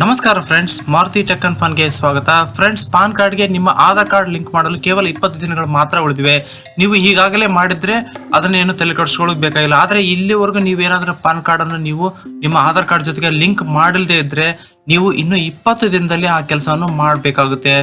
ನಮಸ್ಕಾರ friends Maruti tech and ಫನ್ಗೆ ಸ್ವಾಗತ. ಫ್ರೆಂಡ್ಸ್ ಪಾನ್ ಕಾರ್ಡ್ಗೆ ನಿಮ್ಮ ಆಧಾರ್ ಕಾರ್ಡ್ ಲಿಂಕ್ ಮಾಡಲು ಕೇವಲ ಇಪ್ಪತ್ತು ದಿನಗಳು ಮಾತ್ರ ಉಳಿದಿವೆ. ನೀವು ಈಗಾಗಲೇ ಮಾಡಿದ್ರೆ ಅದನ್ನೇನು ತಲೆ ಕಡಿಸ್ಕೊಳ್ಳೋಕೆ ಬೇಕಾಗಿಲ್ಲ. ಆದರೆ ಇಲ್ಲಿವರೆಗೂ ನೀವೇನಾದರೂ ಪಾನ್ ಕಾರ್ಡ್ ಅನ್ನು ನೀವು ನಿಮ್ಮ ಆಧಾರ್ ಕಾರ್ಡ್ ಜೊತೆಗೆ ಲಿಂಕ್ ಮಾಡಿಲ್ಲದೆ ಇದ್ರೆ ನೀವು ಇನ್ನು ಇಪ್ಪತ್ತು ದಿನದಲ್ಲಿ ಆ ಕೆಲಸವನ್ನು ಮಾಡಬೇಕಾಗುತ್ತೆ.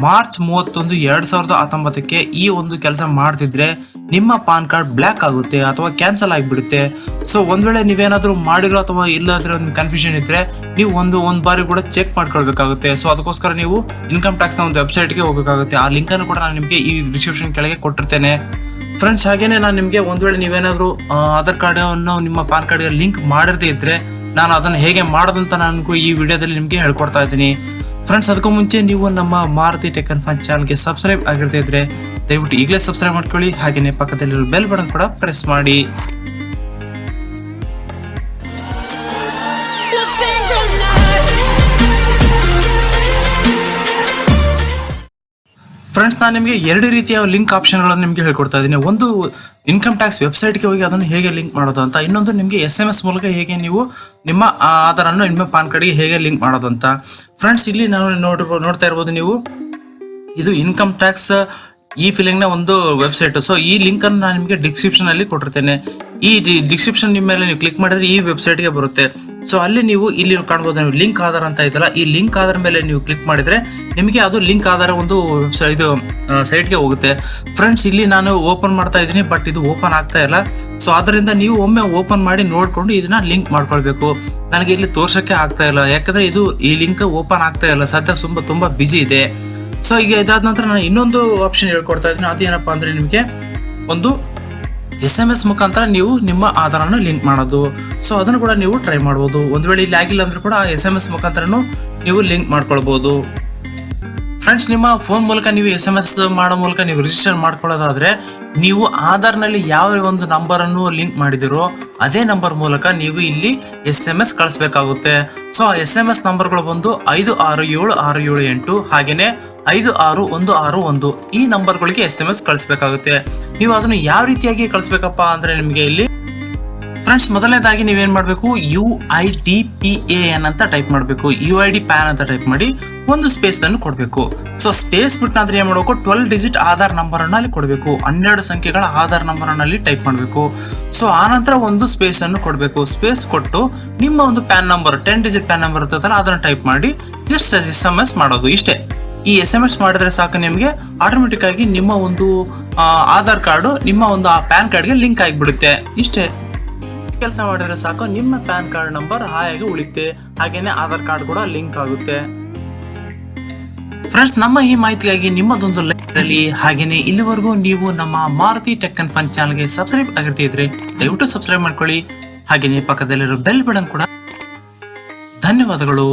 ಮಾರ್ಚ್ ಮೂವತ್ತೊಂದು ಎರಡ್ ಸಾವಿರದ ಹತ್ತೊಂಬತ್ತಕ್ಕೆ ಈ ಒಂದು ಕೆಲಸ ಮಾಡ್ತಿದ್ರೆ ನಿಮ್ಮ ಪಾನ್ ಕಾರ್ಡ್ ಬ್ಲ್ಯಾಕ್ ಆಗುತ್ತೆ ಅಥವಾ ಕ್ಯಾನ್ಸಲ್ ಆಗಿಬಿಡುತ್ತೆ. ಸೊ, ಒಂದ್ ವೇಳೆ ನೀವೇನಾದ್ರೂ ಮಾಡಿರೋ ಅಥವಾ ಇಲ್ಲಾದ್ರೆ ಒಂದು ಕನ್ಫ್ಯೂಷನ್ ಇದ್ರೆ ನೀವು ಒಂದು, ಒಂದ್ ಬಾರಿ ಕೂಡ ಚೆಕ್ ಮಾಡ್ಕೊಳ್ಬೇಕಾಗುತ್ತೆ. ಸೊ, ಅದಕ್ಕೋಸ್ಕರ ನೀವು ಇನ್ಕಮ್ ಟ್ಯಾಕ್ಸ್ನ ಒಂದು ವೆಬ್ಸೈಟ್ಗೆ ಹೋಗಬೇಕಾಗುತ್ತೆ. ಆ ಲಿಂಕ್ ಅನ್ನು ಕೂಡ ನಾನು ನಿಮಗೆ ಈ ಡಿಸ್ಕ್ರಿಪ್ಷನ್ ಕೆಳಗೆ ಕೊಟ್ಟಿರ್ತೇನೆ. ಫ್ರೆಂಡ್ಸ್ ಹಾಗೇನೆ ನಾನು ನಿಮಗೆ ಒಂದ್ ವೇಳೆ ನೀವೇನಾದ್ರೂ ಆಧಾರ್ ಕಾರ್ಡ್ ಅನ್ನು ನಿಮ್ಮ ಪಾನ್ ಕಾರ್ಡ್ಗೆ ಲಿಂಕ್ ಮಾಡಿರದೇ ಇದ್ರೆ ನಾನು ಅದನ್ನು ಹೇಗೆ ಮಾಡೋದಂತ ನಾನು ಈ ವಿಡಿಯೋದಲ್ಲಿ ನಿಮಗೆ ಹೇಳ್ಕೊಡ್ತಾ ಇದ್ದೀನಿ. ಫ್ರೆಂಡ್ಸ್ ಅದಕ್ಕೂ ಮುಂಚೆ ನೀವು ನಮ್ಮ ಮಾರುತಿ ಟೆಕ್ ಅಂಡ್ ಫನ್ ಚಾನಲ್ಗೆ ಸಬ್ಸ್ಕ್ರೈಬ್ ಆಗಿರ್ತಾ ಇದ್ರೆ ದಯವಿಟ್ಟು ಈಗಲೇ ಸಬ್ಸ್ಕ್ರೈಬ್ ಮಾಡ್ಕೊಳ್ಳಿ. ಹಾಗೆಯೇ ಪಕ್ಕದಲ್ಲಿರೋ ಬೆಲ್ ಬಟನ್ ಕೂಡ ಪ್ರೆಸ್ ಮಾಡಿ. ಫ್ರೆಂಡ್ಸ್ ನಾನು ನಿಮಗೆ ಎರಡು ರೀತಿಯ ಲಿಂಕ್ ಆಪ್ಷನ್ಗಳನ್ನು ನಿಮಗೆ ಹೇಳ್ಕೊಡ್ತಾ ಇದ್ದೀನಿ. ಒಂದು ಇನ್ಕಮ್ ಟ್ಯಾಕ್ಸ್ ವೆಬ್ಸೈಟ್ಗೆ ಹೋಗಿ ಅದನ್ನು ಹೇಗೆ ಲಿಂಕ್ ಮಾಡೋದು ಅಂತ, ಇನ್ನೊಂದು ನಿಮಗೆ ಎಸ್ ಎಂ ಎಸ್ ಮೂಲಕ ಹೇಗೆ ನೀವು ನಿಮ್ಮ ಆಧಾರ್ ಆಧಾರನ್ನು ನಿಮ್ಮ ಪಾನ್ ಕಾರ್ಡ್ಗೆ ಹೇಗೆ ಲಿಂಕ್ ಮಾಡೋದು ಅಂತ. ಫ್ರೆಂಡ್ಸ್ ಇಲ್ಲಿ ನಾವು ನೋಡಿರ್ಬೋದು ನೋಡ್ತಾ ಇರ್ಬೋದು ನೀವು, ಇದು ಇನ್ಕಮ್ ಟ್ಯಾಕ್ಸ್ ಈ ಫೀಲಿಂಗ್ನ ಒಂದು ವೆಬ್ಸೈಟ್ ಸೊ ಈ ಲಿಂಕನ್ನು ನಾನು ನಿಮಗೆ ಡಿಸ್ಕ್ರಿಪ್ಷನ್ ಅಲ್ಲಿ ಕೊಟ್ಟಿರ್ತೇನೆ. ಈ ಡಿಸ್ಕ್ರಿಪ್ಷನ್ ನಿಮ್ಮ ಮೇಲೆ ನೀವು ಕ್ಲಿಕ್ ಮಾಡಿದ್ರೆ ಈ ವೆಬ್ಸೈಟ್ಗೆ ಬರುತ್ತೆ. ಸೊ ಅಲ್ಲಿ ನೀವು ಇಲ್ಲಿ ಕಾಣ್ಬೋದು, ನೀವು ಲಿಂಕ್ ಆಧಾರ್ ಅಂತ ಇದೆಯಲ್ಲ, ಈ ಲಿಂಕ್ ಆಧಾರ ಮೇಲೆ ನೀವು ಕ್ಲಿಕ್ ಮಾಡಿದರೆ ನಿಮಗೆ ಅದು ಲಿಂಕ್ ಆಧಾರ ಒಂದು ಇದು ಸೈಟ್ಗೆ ಹೋಗುತ್ತೆ. ಫ್ರೆಂಡ್ಸ್ ಇಲ್ಲಿ ನಾನು ಓಪನ್ ಮಾಡ್ತಾ ಇದ್ದೀನಿ ಬಟ್ ಇದು ಓಪನ್ ಆಗ್ತಾ ಇಲ್ಲ. ಸೊ ಅದರಿಂದ ನೀವು ಒಮ್ಮೆ ಓಪನ್ ಮಾಡಿ ನೋಡಿಕೊಂಡು ಇದನ್ನ ಲಿಂಕ್ ಮಾಡ್ಕೊಳ್ಬೇಕು. ನನಗೆ ಇಲ್ಲಿ ತೋರ್ಸೋಕ್ಕೆ ಆಗ್ತಾ ಇಲ್ಲ. ಯಾಕಂದರೆ ಇದು ಈ ಲಿಂಕ್ ಓಪನ್ ಆಗ್ತಾ ಇಲ್ಲ. ಸದ್ಯ ತುಂಬ ತುಂಬ ಬ್ಯುಸಿ ಇದೆ. ಸೊ ಈಗ ಇದಾದ ನಂತರ ನಾನು ಇನ್ನೊಂದು ಆಪ್ಷನ್ ಹೇಳ್ಕೊಡ್ತಾ ಇದ್ದೀನಿ. ಅದೇನಪ್ಪ ಅಂದರೆ ನಿಮಗೆ ಒಂದು ಎಸ್ ಎಂ ಎಸ್ ಮುಖಾಂತರ ನೀವು ನಿಮ್ಮ ಆಧಾರನ ಲಿಂಕ್ ಮಾಡೋದು. ಸೊ ಅದನ್ನು ಕೂಡ ನೀವು ಟ್ರೈ ಮಾಡ್ಬೋದು. ಒಂದು ವೇಳೆ ಇಲ್ಲಿ ಆಗಿಲ್ಲ ಅಂದರೂ ಕೂಡ ಎಸ್ ಎಂ ಎಸ್ ಮುಖಾಂತರನು ನೀವು ಲಿಂಕ್ ಮಾಡ್ಕೊಳ್ಬೋದು. ಫ್ರೆಂಡ್ಸ್ ನಿಮ್ಮ ಫೋನ್ ಮೂಲಕ ನೀವು ಎಸ್ ಎಂ ಎಸ್ ಮಾಡೋ ಮೂಲಕ ನೀವು ರಿಜಿಸ್ಟರ್ ಮಾಡ್ಕೊಳ್ಳೋದಾದ್ರೆ, ನೀವು ಆಧಾರ್ನಲ್ಲಿ ಯಾವ ಒಂದು ನಂಬರನ್ನು ಲಿಂಕ್ ಮಾಡಿದಿರೋ ಅದೇ ನಂಬರ್ ಮೂಲಕ ನೀವು ಇಲ್ಲಿ ಎಸ್ ಎಂ ಎಸ್ ಕಳಿಸ್ಬೇಕಾಗುತ್ತೆ. ಸೊ ಆ ಎಸ್ ಎಂ ಎಸ್ ನಂಬರ್ಗಳು ಬಂದು ಐದು ಆರು ಏಳು ಆರು ಏಳು ಎಂಟು ಹಾಗೇನೆ ಐದು ಆರು ಒಂದು ಆರು ಒಂದು ಈ ನಂಬರ್ಗಳಿಗೆ ಎಸ್ ಎಂ ಎಸ್ ಕಳಿಸ್ಬೇಕಾಗುತ್ತೆ. ನೀವು ಅದನ್ನು ಯಾವ ರೀತಿಯಾಗಿ ಕಳಿಸ್ಬೇಕಪ್ಪ ಅಂದ್ರೆ ನಿಮಗೆ ಇಲ್ಲಿ ಫ್ರೆಂಡ್ಸ್, ಮೊದಲನೇದಾಗಿ ನೀವೇನು ಮಾಡಬೇಕು? U I D P A N ಅಂತ ಟೈಪ್ ಮಾಡಬೇಕು. ಯು ಐ ಡಿ ಪ್ಯಾನ್ ಅಂತ ಟೈಪ್ ಮಾಡಿ ಒಂದು ಸ್ಪೇಸ್ ಅನ್ನು ಕೊಡಬೇಕು. ಸೊ ಸ್ಪೇಸ್ ಬಿಟ್ಟಾದ್ರೆ ಏನ್ ಮಾಡಬೇಕು? ಟ್ವೆಲ್ ಡಿಜಿಟ್ ಆಧಾರ್ ನಂಬರ್ ಅನ್ನ ಅಲ್ಲಿ ಕೊಡಬೇಕು. ಹನ್ನೆರಡು ಸಂಖ್ಯೆಗಳ ಆಧಾರ್ ನಂಬರ್ ಅನ್ನ ಅಲ್ಲಿ ಟೈಪ್ ಮಾಡಬೇಕು. ಸೊ ಆನಂತರ ಒಂದು ಸ್ಪೇಸ್ ಅನ್ನು ಕೊಡಬೇಕು. ಸ್ಪೇಸ್ ಕೊಟ್ಟು ನಿಮ್ಮ ಒಂದು PAN number ten digit PAN number ಇರ್ತದಲ್ಲ, ಅದನ್ನ ಟೈಪ್ ಮಾಡಿ ಜಸ್ಟ್ ಎಸ್ ಎಂ ಎಸ್ ಮಾಡೋದು ಇಷ್ಟೇ. ಈ ಎಸ್ ಎಂ ಎಸ್ ಮಾಡಿದ್ರೆ ಸಾಕು ನಿಮಗೆ. ಆಟೋಮೆಟಿಕ್ ಆಗಿ ನಿಮ್ಮ ಒಂದು ಆಧಾರ್ ಕಾರ್ಡು, ನಿಮ್ಮ ಒಂದು ಆ ಪ್ಯಾನ್ ಕಾರ್ಡ್ಗೆ ಲಿಂಕ್ ಆಗಿಬಿಡುತ್ತೆ. ಇಷ್ಟೇ. ಕೆಲಸ ಮಾಡಿದ್ರೆ ಸಾಕು, ನಿಮ್ಮ ಪ್ಯಾನ್ ಕಾರ್ಡ್ ನಂಬರ್ ಹಾಯಾಗಿ ಉಳಿತೆ ಹಾಗೇನೆ ಆಧಾರ್ ಕಾರ್ಡ್ ಕೂಡ ಲಿಂಕ್ ಆಗುತ್ತೆ. ಫ್ರೆಂಡ್ಸ್ ನಮ್ಮ ಈ ಮಾಹಿತಿಗಾಗಿ ನಿಮ್ಮದೊಂದು ಲೈಕ್ ಇರಲಿ ಹಾಗೇನೆ ಇಲ್ಲಿವರೆಗೂ ನೀವು ನಮ್ಮ ಮಾರುತಿ ಟೆಕ್ ಅಂಡ್ ಫನ್ ಚಾನಲ್ಗೆ ಸಬ್ಸ್ಕ್ರೈಬ್ ಆಗಿರ್ತಿದ್ರೆ ದಯವಿಟ್ಟು ಸಬ್ಸ್ಕ್ರೈಬ್ ಮಾಡ್ಕೊಳ್ಳಿ. ಹಾಗೇನೆ ಪಕ್ಕದಲ್ಲಿರೋ ಬೆಲ್ ಬಟನ್ ಕೂಡ. ಧನ್ಯವಾದಗಳು.